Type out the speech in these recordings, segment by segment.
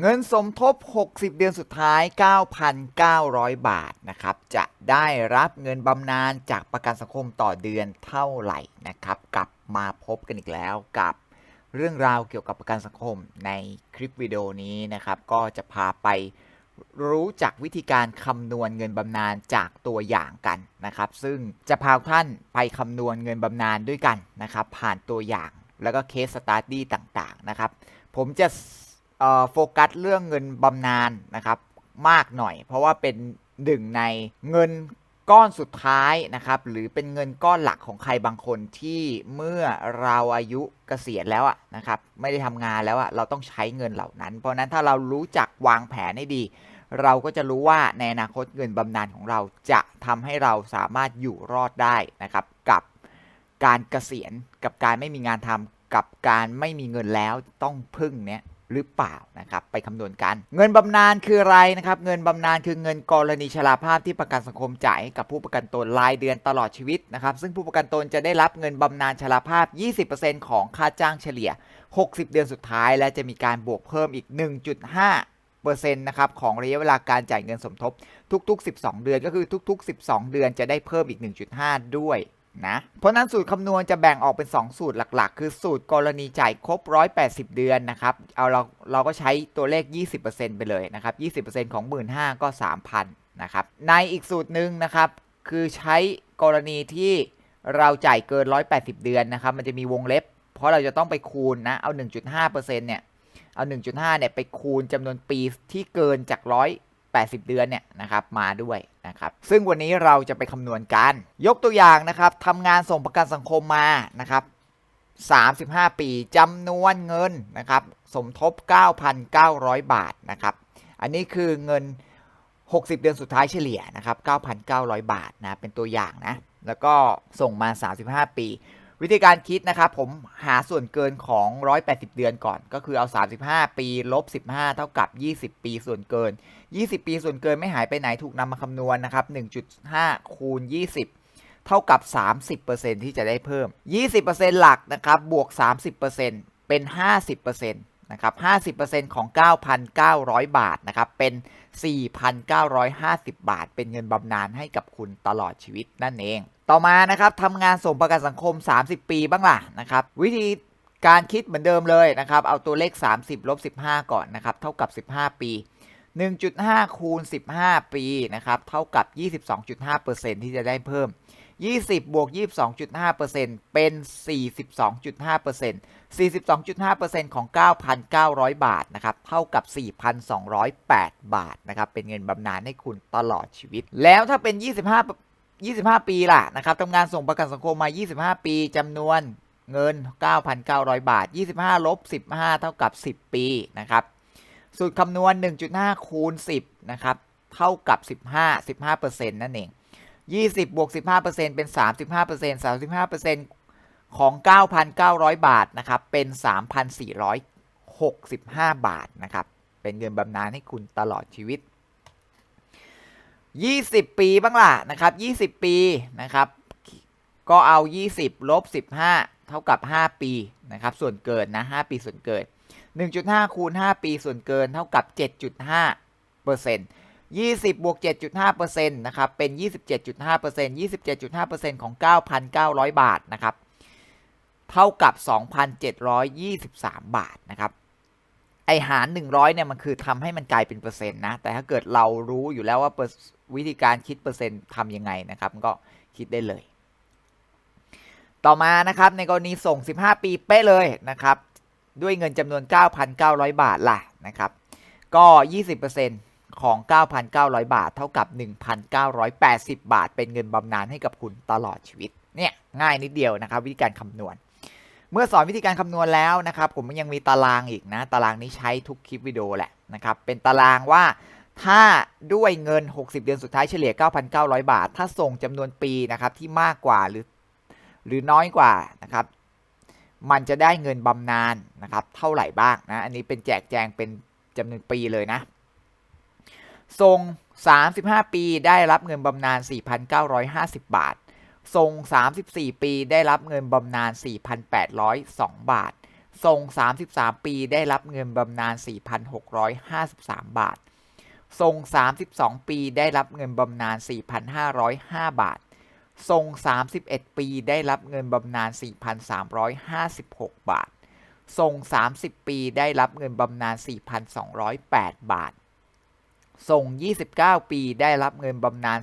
เงินสมทบ 60 เดือนสุดท้าย 9,900 บาทนะครับ จะได้รับเงินบำนาญจากประกันสังคมต่อเดือนเท่าไหร่นะครับ กลับมาพบกันอีกแล้วกับเรื่องราวเกี่ยวกับประกันสังคมในคลิปวิดีโอนี้นะครับ ก็จะพาไปรู้จักวิธีการคำนวณเงินบำนาญจากตัวอย่างกันนะครับ ซึ่งจะพาท่านไปคำนวณเงินบำนาญด้วยกันนะครับ ผ่านตัวอย่างแล้วก็เคสสตาร์ดี้ต่างๆนะครับ ผมจะ โฟกัสเรื่องเงินบำนาญนะครับมากหน่อย เพราะว่าเป็นหนึ่งในเงินก้อนสุดท้ายนะครับ หรือเป็นเงินก้อนหลักของใครบางคนที่เมื่อเราอายุเกษียณแล้วอะนะครับ ไม่ได้ทำงานแล้วอะเราต้องใช้เงินเหล่านั้น เพราะฉะนั้นถ้าเรารู้จักวางแผนให้ดี เราก็จะรู้ว่าในอนาคตเงินบำนาญของเราจะทำให้เราสามารถอยู่รอดได้นะครับ กับการเกษียณกับการไม่มีงานทำกับการไม่มีเงินแล้วต้องพึ่งเนี้ย หรือเปล่านะครับไปคำนวณกัน เงินบำนาญคืออะไรนะครับเงินบำนาญคือเงินกรณีชราภาพที่ประกันสังคมจ่ายให้กับผู้ประกันตนรายเดือนตลอดชีวิตนะครับซึ่งผู้ประกันตนจะได้รับเงินบำนาญชราภาพ 20%ของค่าจ้างเฉลี่ย 60 เดือนสุดท้าย และจะมีการบวกเพิ่มอีก 1.5เปอร์เซ็นต์นะครับของระยะเวลาการจ่ายเงินสมทบทุก ๆ 12 เดือนก็คือทุก ๆ 12 เดือนจะได้เพิ่มอีก 1.5 ด้วย นะเพราะนั้นสูตรคำนวณจะแบ่งออกเป็น 2 สูตรหลักๆ คือสูตรกรณีจ่ายครบ 180 เดือนนะครับเอาเราเราก็ใช้ตัวเลข 20%ไปเลยนะครับ 20%ของ 15,000ก็ 3,000นะครับในอีกสูตรหนึ่งนะครับ คือใช้กรณีที่เราจ่ายเกิน 180 เดือนนะครับ มันจะมีวงเล็บ เพราะเราจะต้องไปคูณนะเอา 1.5%เนี่ยเอา 1.5เนี่ยไปคูณจำนวนปีที่เกินจาก 80 เดือนเนี่ยนะครับมาด้วยนะครับซึ่งวันนี้เราจะไปคำนวณกัน ยกตัวอย่างนะครับทำงานส่งประกันสังคมมานะครับ35 ปีจำนวนเงินนะครับสมทบ 9,900 บาทนะครับอันนี้คือเงิน 60 เดือนสุดท้ายเฉลี่ยนะครับ 9,900 บาทนะเป็นตัวอย่างนะแล้วก็ส่งมา 35 ปี วิธีการคิดนะครับผมหาส่วนเกินของ 180 เดือนก่อน ก็คือเอา 35 ปีลบ 15 เท่ากับ 20 ปีส่วนเกิน 20 ปีส่วนเกินไม่หายไปไหนถูกนำมาคำนวณนะครับ 1.5 คูณ 20 เท่ากับ 30%ที่จะได้เพิ่ม 20%หลักนะครับบวก 30%เป็น 50% นะครับ50%ของ 9,900 บาทนะครับเป็น 4,950 บาท เป็นเงินบำนาญให้กับคุณตลอดชีวิตนั่นเอง ต่อมานะครับทำงานส่งประกันสังคม 30 ปีบ้างล่ะนะครับวิธีการคิดเหมือนเดิมเลยนะครับเอาตัวเลข 30ลบ15 ก่อนนะครับเท่ากับ 15 ปี 1.5 คูณ 15 ปีนะครับเท่ากับ 22.5%ที่จะได้เพิ่ม 20 บวก 22.5%เป็น 42.5% 42.5%ของ 9,900 บาทนะครับ เท่ากับ 4,208 บาทนะครับ เป็นเงินบำนาญให้คุณตลอดชีวิต แล้วถ้าเป็น 25 25 ปีล่ะนะครับทำงานส่งประกันสังคมมา 25 ปีจำนวนเงิน 9,900 บาท 25 ลบ 15 เท่ากับ 10 ปีนะครับ สูตรคำนวณ 1.5 คูณ 10 นะครับ เท่ากับ 15 15%นั่นเอง 20 บวก 15%เป็น 35% 35% ของ 9,900 บาทนะครับ เป็น 3,465 บาทนะครับ เป็นเงินบำนาญให้คุณตลอดชีวิต 20 ปีบ้างล่ะนะครับ 20 ปีนะครับ ก็เอา 20ลบ15 เท่ากับ 5 ปีนะครับ ส่วนเกินนะ 5 ปีส่วนเกิน 1.5 คูณ 5 ปีส่วนเกินเท่ากับ 7.5เปอร์เซ็นต์20บวก7.5%นะครับ เป็น 27.5% 27.5%ของ 9,900 บาทนะครับ เท่ากับ 2,723 บาทนะครับไอหาร 100เนี่ยมันคือทำให้มันกลายเป็นเปอร์เซ็นต์นะ แต่ถ้าเกิดเรารู้อยู่แล้วว่าวิธีการคิดเปอร์เซ็นต์ทำยังไงนะครับก็คิดได้เลย ต่อมานะครับในกรณีส่ง 15 ปีเป๊ะเลยนะครับ ด้วยเงินจำนวน 9,900 บาทล่ะนะครับ ก็ 20%ของ 9,900 บาท เท่ากับ 1,980 บาท เป็นเงินบำนาญให้กับคุณตลอดชีวิตเนี่ยง่ายนิดเดียวนะครับ วิธีการคำนวณ เมื่อสอนวิธีการคำนวณแล้วนะครับ ผมยังมีตารางอีกนะ ตารางนี้ใช้ทุกคลิปวิดีโอแหละนะครับ เป็นตารางว่าถ้าด้วยเงิน 60 เดือนสุดท้ายเฉลี่ย 9,900 บาท ถ้าส่งจำนวนปีนะครับที่มากกว่าหรือหรือน้อยกว่านะครับ มันจะได้เงินบำนาญนะครับ เท่าไหร่บ้างนะ อันนี้เป็นแจกแจงเป็นจำนวนปีเลยนะทรง35 ปีได้รับเงินบำนาญ 4,950 บาท ทรง 34 ปีได้รับเงินบำนาญ 4,802 บาท ทรง 33 ปีได้รับเงินบำนาญ 4,653 บาท ทรง 32 ปีได้รับเงินบำนาญ 4,505 บาท ทรง 31 ปีได้รับเงินบำนาญ 4,356 บาท ทรง 30 ปีได้รับเงินบำนาญ 4,208 บาท ทรง 29 ปีได้รับเงินบำนาญ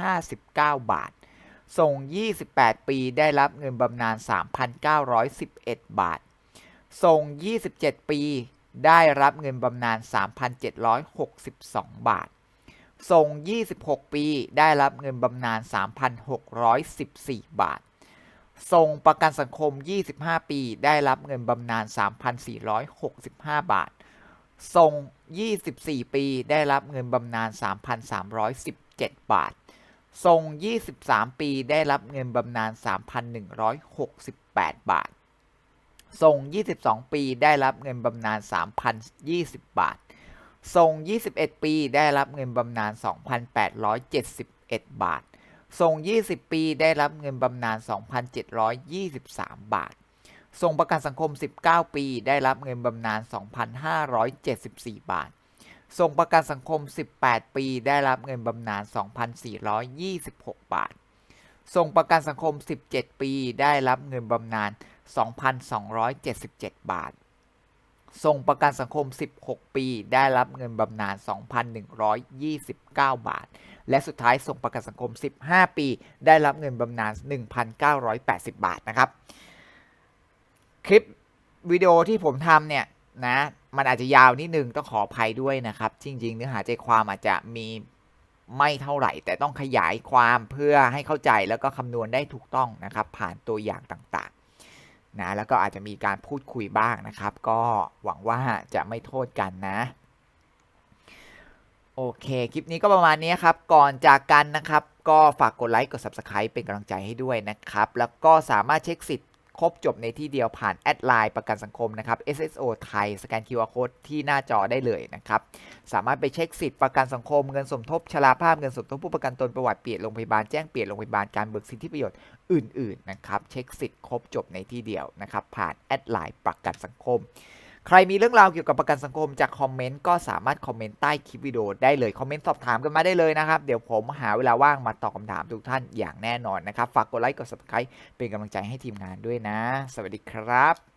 4,059 บาท ทรง28 ปีได้รับเงินบำนาญ 3,911 บาททรง27 ปีได้รับเงินบำนาญ 3,762 บาททรง26 ปีได้รับเงินบำนาญ 3,614 บาททรงประกันสังคม 25 ปีได้รับเงินบำนาญ 3,465 บาททรง24 ปีได้รับเงินบำนาญ 3,317 บาท ทรง 23 ปีได้รับเงินบำนาญ 3,168 บาท ทรง 22 ปีได้รับเงินบำนาญ 3,020 บาท ทรง 21 ปีได้รับเงินบำนาญ 2,871 บาท ทรง 20 ปีได้รับเงินบำนาญ 2,723 บาท ทรงประกันสังคม 19 ปีได้รับเงินบำนาญ 2,574 บาท ทรงประกันสังคม 18 ปี ได้รับเงินบำนาญ 2,426 บาททรงประกันสังคม 17 ปี ได้รับเงินบำนาญ 2,277 บาททรงประกันสังคม 16 ปี ได้รับเงินบำนาญ 2,129 บาท และสุดท้ายทรงประกันสังคม 15 ปี ได้รับเงินบำนาญ 1,980 บาทนะครับ คลิปวิดีโอที่ผมทำเนี่ย นะมันอาจจะยาวนิดนึงต้องขออภัยด้วยนะครับ จริง ๆ เนื้อหาใจความอาจจะมีไม่เท่าไหร่ แต่ต้องขยายความเพื่อให้เข้าใจแล้วก็คำนวณได้ถูกต้องนะครับ ผ่านตัวอย่างต่างๆนะแล้วก็อาจจะมีการพูดคุยบ้างนะครับ ก็หวังว่าจะไม่โทษกันนะโอเค คลิปนี้ก็ประมาณนี้ครับ ก่อนจากกันนะครับ ก็ฝากกดไลค์ กด Subscribe เป็นกำลังใจให้ด้วยนะครับ แล้วก็สามารถเช็คสิทธิ์ ครบจบในที่เดียวผ่านแอดไลน์ประกันสังคมนะครับ SSO ไทยสแกน QR Code ที่หน้าจอได้เลยนะครับ สามารถไปเช็คสิทธิ์ประกันสังคมเงินสมทบชราภาพเงินสมทบผู้ประกันตนประวัติเปลี่ยนโรงพยาบาลแจ้งเปลี่ยนโรงพยาบาลการเบิกสิทธิประโยชน์อื่นๆนะครับเช็คสิทธิ์ครบจบในที่เดียวนะครับผ่านแอดไลน์ประกันสังคม ใครมีเรื่องราวเกี่ยวกับประกันสังคมจากคอมเมนต์ก็สามารถคอมเมนต์ใต้คลิปวิดีโอได้เลย คอมเมนต์สอบถามกันมาได้เลยนะครับ เดี๋ยวผมหาเวลาว่างมาตอบคำถามทุกท่านอย่างแน่นอนนะครับ ฝากกดไลค์กด subscribe เป็นกำลังใจให้ทีมงานด้วยนะ สวัสดีครับ